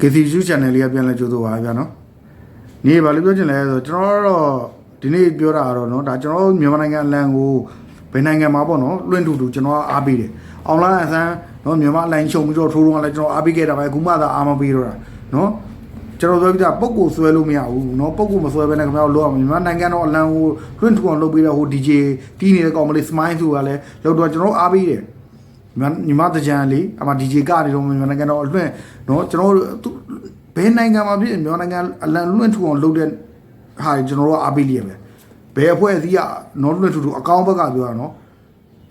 KCU channel လေးကပြန်လဲကြိုးဆိုပါဗျာနော်။နေ့ဘာလို့ပြောချင်လဲဆိုတော့ကျွန်တော်ကတော့ဒီနေ့ပြောတာကတော့နော်ဒါကျွန်တော်တို့မြန်မာနိုင်ငံအလံကိုဘယ်နိုင်ငံမှာပေါ့နော်လွင့်ထူထူကျွန်တော်ကအားပေးတယ်။ online အစမ်းနော်မြန်မာအလိုင်းရှုံပြီးတော့ထိုးတော့လည်းကျွန်တော်အားပေးခဲ့တာပဲအခုမှသာအားမပေးတော့တာနော်။ကျွန်တော်ပြောပြတာပုံကိုဆွဲလို့မရဘူးเนาะပုံကိုမဆွဲဘဲနဲ့ခင်ဗျားတို့လောက်အောင်မြန်မာနိုင်ငံတော့အလံကိုလွင့်ထူအောင်လုပ်ပေးတဲ့ဟို DJ တီးနေတဲ့ကောင်မလေး smile ဆိုတာလည်းလောက်တော့ကျွန်တော်အားပေးတယ် ညီမတကြံလေးအမ DJ ကနေတော့မြန်မာနိုင်ငံတော်အလွန့်နော်ကျွန်တော်တို့ဘယ်နိုင်ငံမှာဖြစ်မြန်မာနိုင်ငံအလံလွန့်ထူအောင်လုပ်တဲ့ဟာကျွန်တော်တို့ကအားပေးလျက်ပဲဘယ်အဖွဲ့အစည်းကနော်လွန့်ထူထူအကောင့်ဘက်ကပြောတာနော်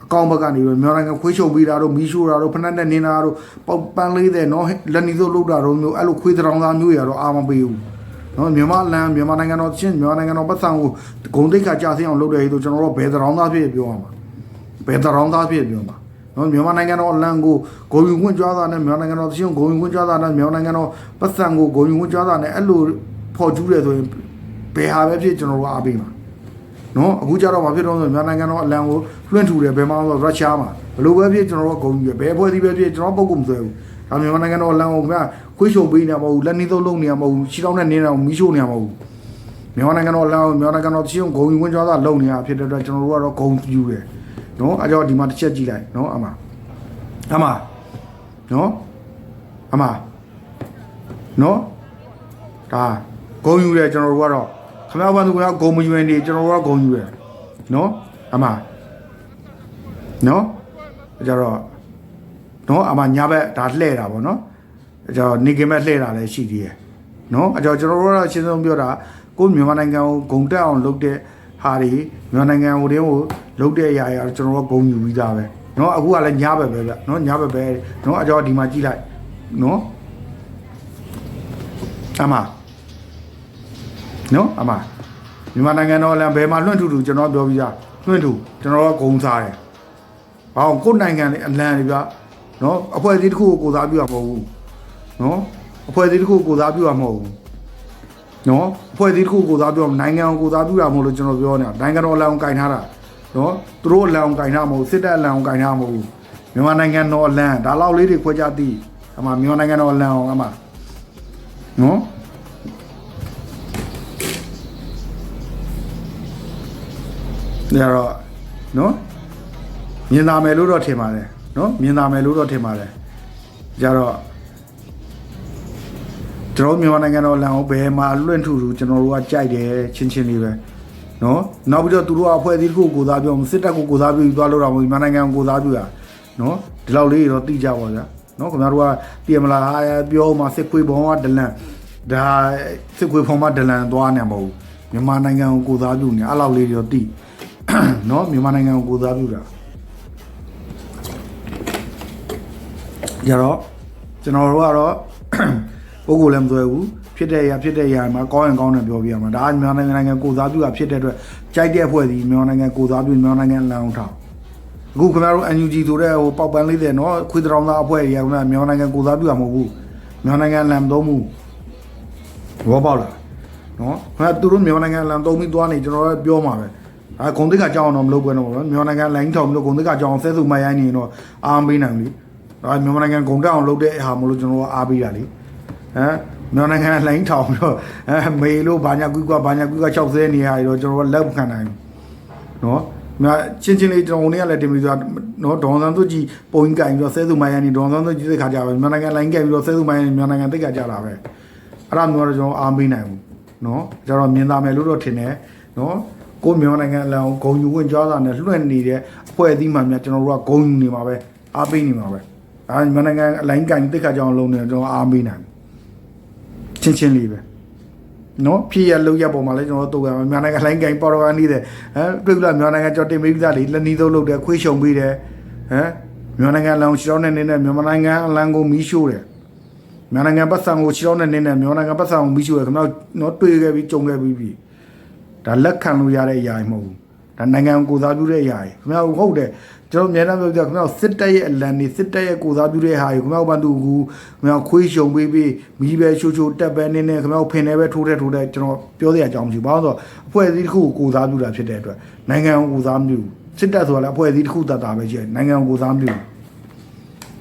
အကောင့်ဘက်ကနေပြီးမြန်မာနိုင်ငံခွေးချုပ်ပေးတာတို့မီးရှို့တာတို့ဖနက်နဲ့နင်းတာတို့ပေါက်ပန်းလေးတဲ့နော်လက်နီစုပ်လုပ်တာတို့မျိုးအဲ့လိုခွေးတောင်သားမျိုးတွေကတော့အားမပေးဘူးနော်မြန်မာလမ်းမြန်မာနိုင်ငံတော်ချင်းမြန်မာနိုင်ငံတော်ပတ်စံကိုဂုံတိတ်ခါကြာဆင်းအောင်လုပ်တယ်ဆိုကျွန်တော်တို့ဘယ်တောင်သားဖြစ်ပြောရမှာဘယ်တောင်သားဖြစ်ပြောမှာ နော်မြန်မာနိုင်ငံတော်အလံကိုဂုံယူခွင့်ကြွားတာနဲ့မြန်မာနိုင်ငံတော်သရှင်ကိုဂုံယူခွင့်ကြွားတာနဲ့မြန်မာနိုင်ငံတော်ပတ်စံကိုဂုံယူခွင့်ကြွားတာနဲ့အဲ့လိုဖော်ကျူးတယ်ဆိုရင်ဘယ်ဟာပဲဖြစ်ကျွန်တော်တို့အားပေးမှာနော်အခုကြတော့မဖြစ်တော့ဆိုမြန်မာနိုင်ငံတော်အလံကိုလွှင့်ထူတယ်ဘယ်မှာလဲရုရှားမှာဘလို့ပဲဖြစ်ကျွန်တော်တို့ဂုံယူရဘယ်အဖွဲ့အစည်းပဲဖြစ်ကျွန်တော်ပုံကုမဆွဲဘူးဒါမြန်မာနိုင်ငံတော်အလံကိုကခွေးချုံပေးနေမှာမဟုတ်ဘူးလက်နှီးသုံးလုံးနေမှာမဟုတ်ဘူးခြေထောက်နဲ့နင်းနေတာမီးရှို့နေမှာမဟုတ်ဘူးမြန်မာနိုင်ငံတော်အလံကိုမြန်မာနိုင်ငံတော်သရှင်ဂုံယူခွင့်ကြွားတာလုပ်နေတာဖြစ်တဲ့အတွက်ကျွန်တော်တို့ကတော့ဂုံယူတယ် နော်အဲကြောင့်ဒီမှာတစ်ချက်ကြည့်လိုက်နော်အမအမနော်အမနော်ဒါဂုံယူတယ်ကျွန်တော်တို့ကတော့ခမရဘန်သူကဂုံမယူရင်ဒီကျွန်တော်တို့ကဂုံယူတယ်နော်အမနော်ကြတော့နော်အမညာဘက်ဒါလှဲ့တာပေါ့နော်ကြတော့နေကင်ဘက်လှဲ့တာလည်းရှိသေးတယ်နော်အကြောကျွန်တော်တို့ကတော့အရှင်းဆုံးပြောတာကိုမြန်မာနိုင်ငံကိုဂုံတက်အောင်လုပ်တဲ့ ဟာတွေမြန်မာနိုင်ငံဟိုတင်းကိုလုပ်တဲ့အရာတွေကျွန်တော်တို့ကဂုံယူပြီးသားပဲနော်အခုကလည်းညာဘက်ပဲဗျနော်ညာဘက်ပဲနော်အကြောဒီမှာကြည့်လိုက်နော်အမနော်အမမြန်မာနိုင်ငံတော့လည်းဘယ်မှာလွှင့်ထူထူကျွန်တော်ပြောပြီးသားလွှင့်ထူကျွန်တော်ကဂုံစားတယ်ဘာအောင်ကိုယ်နိုင်ငံလေးအလံတွေဗျနော်အဖွဲ့အစည်းတစ်ခုကိုကိုစားပြုတာမဟုတ်ဘူးနော်အဖွဲ့အစည်းတစ်ခုကိုကိုစားပြုတာမဟုတ်ဘူး နော်အဖွဲ့အစည်းတစ်ခုကိုစားပြောနိုင်ငံကိုကိုစားပြုတာမဟုတ်လို့ကျွန်တော်ပြောနေတာနိုင်ငံတော်အလံကိုကင်ထားတာနော်သူတို့အလံကိုကင်ထားမဟုတ်စစ်တပ်အလံကိုကင်ထားမဟုတ်မြန်မာနိုင်ငံတော်အလံဒါလောက်လေးတွေခွဲခြားသိအမမြန်မာနိုင်ငံတော်အလံအောင်အမနော်ဒါတော့နော်မြင်သာမယ်လို့တော့ထင်ပါတယ်နော်မြင်သာမယ်လို့တော့ထင်ပါတယ်ကြတော့ ကျွန်တော်တို့မြန်မာနိုင်ငံတော်လန်ကိုဘယ်မှာလွင့်ထူထူကျွန်တော်တို့ကကြိုက်တယ်ချင်းချင်းလေးပဲနော်နောက်ပြီးတော့သူတို့ကအဖွဲ့အစည်းတစ်ခုကိုကိုစားပြုအောင်စစ်တပ်ကိုကိုစားပြုပြီးသွားလို့တော့မဟုတ်ဘူးမြန်မာနိုင်ငံကိုကိုစားပြုတာနော်ဒီလောက်လေးတော့သိကြပါဗျာနော်ခင်ဗျားတို့ကပြင်မလားပြောမှစစ်ခွေးဘောကဒလန်ဒါစစ်ခွေးဘောမှာဒလန်သွားနေမှာမဟုတ်ဘူးမြန်မာနိုင်ငံကိုကိုစားပြုနေအဲ့လောက်လေးတော့သိနော်မြန်မာနိုင်ငံကိုကိုစားပြုတာကြတော့ကျွန်တော်တို့ကတော့ ပုဂ္ဂိုလ်လည်းမသွဲဘူးဖြစ်တဲ့အရာဖြစ်တဲ့အရာမှာကောင်းရင်ကောင်းတယ်ပြောပြရမှာဒါကမြန်မာနိုင်ငံကိုစားပြုတာဖြစ်တဲ့အတွက်ကြိုက်တဲ့အဖွဲ့ဒီမြန်မာနိုင်ငံကိုစားပြုမြန်မာနိုင်ငံလမ်းအောင်ထောင်အခုခင်ဗျားတို့ NUG ဆိုတဲ့ဟိုပေါက်ပန်းလေးတဲ့နော်ခွေးတောင်သားအဖွဲ့တွေကကမြန်မာနိုင်ငံကိုစားပြုတာမဟုတ်ဘူးမြန်မာနိုင်ငံလမ်းမသုံးဘူးဘောပေါက်လားနော်ခင်ဗျားသူတို့မြန်မာနိုင်ငံလမ်းသုံးပြီးသွားနေကျွန်တော်လည်းပြောမှာပဲအဲဂုံတိတ်ကကြောင်းအောင်တော့မလုပ်ဘဲတော့ဗျမြန်မာနိုင်ငံလိုင်းထောင်ပြီးတော့ဂုံတိတ်ကကြောင်းအောင်ဆဲစုမရိုင်းနေရင်တော့အားမပေးနိုင်ဘူးလေဒါမြန်မာနိုင်ငံဂုံတက်အောင်လုပ်တဲ့ဟာမလို့ကျွန်တော်ကအားပေးတာလေ ဟမ်နော်နိုင်ငံလိုင်းထောင်ပြီးတော့အဲမေလို့ဘာညာကူကဘာညာကူက60နေရာတွေတော့ကျွန်တော်ကလက်ခံနိုင်ဘူးနော်မြတ်ချင်းချင်းလေးတော်ဝင်ကလည်းတင်ပြီးဆိုတာနော်ဒေါန်ဆန်းသူကြီးပုံကင်ပြီးတော့ဆဲစုမိုင်းရနေဒေါန်ဆန်းသူကြီးသိခါကြပဲမြန်မာနိုင်ငံလိုင်းကင်ပြီးတော့ဆဲစုမိုင်းရနေမြန်မာနိုင်ငံသိခါကြတာပဲအဲ့ဒါမျိုးတော့ကျွန်တော်အားမေးနိုင်ဘူးနော်ကျွန်တော်မြင်သာမယ်လို့တော့ထင်တယ်နော်ကိုမြန်မာနိုင်ငံအလံဂုံယူဝင်ကြွားတာနဲ့လွှင့်နေတဲ့အဖွဲ့အစည်းမှများကျွန်တော်တို့ကဂုံယူနေမှာပဲအားပေးနေမှာပဲအဲမြန်မာနိုင်ငံအလိုင်းကင်သိခါကြအောင်လုပ်နေတော့ကျွန်တော်အားမေးနိုင်ဘူး ချင်းချင်းလေးပဲနော်ဖြစ်ရလောက်ရပုံမှာလဲကျွန်တော်တို့တော့မြန်မာနိုင်ငံလိုင်းကိုင်းပေါ်တော်ကနေတယ်ဟမ်တွေ့လားမြန်မာနိုင်ငံကြော်တင်မိသားလေးလက်နီးသုံးလုပ်တယ်ခွေးရှုံပေးတယ်ဟမ်မြန်မာနိုင်ငံလောင်ချောင်းနဲ့နေနဲ့မြန်မာနိုင်ငံအလံကိုမီးရှို့တယ်မြန်မာနိုင်ငံပတ်စံကိုချောင်းနဲ့နေနဲ့မြန်မာနိုင်ငံပတ်စံကိုမီးရှို့တယ်ခင်ဗျားနော်တွေ့ခဲ့ပြီးကြုံခဲ့ပြီးပြီဒါလက်ခံလို့ရတဲ့အရာမဟုတ်ဘူး ဒါနိုင်ငံကိုစားပြုတဲ့အရာကြီးခင်ဗျားဟုတ်တယ်ကျွန်တော်အများအားပြောကြခင်ဗျားစစ်တပ်ရဲ့အလံနေစစ်တပ်ရဲ့ကိုစားပြုတဲ့ဟာကြီးခင်ဗျားဘာတူကူခင်ဗျားခွေးရှုံပေးပြီးမီးပဲချိုးချိုးတက်ပဲနေနေခင်ဗျားဖင်နေပဲထိုးတဲ့ထိုးတဲ့ကျွန်တော်ပြောစရာအကြောင်းမရှိဘူးဘာလို့ဆိုအဖွဲ့အစည်းတစ်ခုကိုကိုစားပြုတာဖြစ်တဲ့အတွက်နိုင်ငံကိုကိုစားပြုစစ်တပ်ဆိုတာလည်းအဖွဲ့အစည်းတစ်ခုတတ်တာပဲရှိတယ်နိုင်ငံကိုကိုစားပြု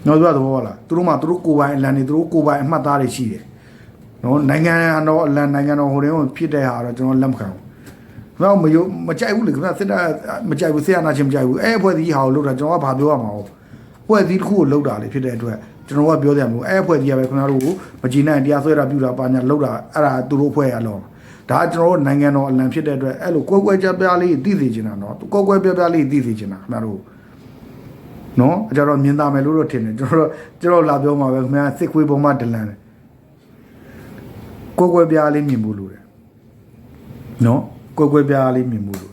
နော်ပြောတော့ဘောလားသူတို့မှသူတို့ကိုယ်ပိုင်အလံနေသူတို့ကိုယ်ပိုင်အမှတ်သားတွေရှိတယ်နော်နိုင်ငံတော်အလံနိုင်ငံတော်ဟိုတင်းကိုဖြစ်တဲ့ဟာတော့ကျွန်တော်လက်မခံဘူး။ ဘာမယမကြိုက်ဘူးလေခင်ဗျစစ်တပ်မကြိုက်ဘူးဆရာနာချင်းမကြိုက်ဘူးအဲ့အဖွဲ့အစည်းဟာကိုလှုပ်တာကျွန်တော်ကဘာပြောရမှာဟုတ်အဖွဲ့အစည်းတစ်ခုကိုလှုပ်တာလေဖြစ်တဲ့အတွက်ကျွန်တော်ကပြောတယ်မလို့အဲ့အဖွဲ့အစည်းကပဲခင်ဗျားတို့ကိုမကြည်နိုင်တရားဆွဲတာပြူတာပါညာလှုပ်တာအဲ့ဒါသူတို့အဖွဲ့ရလောဒါကကျွန်တော်တို့နိုင်ငံတော်အလံဖြစ်တဲ့အတွက်အဲ့လိုကွဲကွဲကြပြားလေးသိစေချင်တာနော်ကွဲကွဲပြားပြားလေးသိစေချင်တာခင်ဗျားတို့နော်အကြတော့မြင်သားမယ်လို့တော့ထင်တယ်ကျွန်တော်တို့ကျွန်တော်လာပြောမှာပဲခင်ဗျာစစ်ခွေးပုံမှဒလန်တယ်ကွယ်ကွယ်ပြားလေးမြင်ဖို့လိုတယ်နော် ကွယ်ကွယ်ပြားလေးမြင်ဖို့လိုတယ်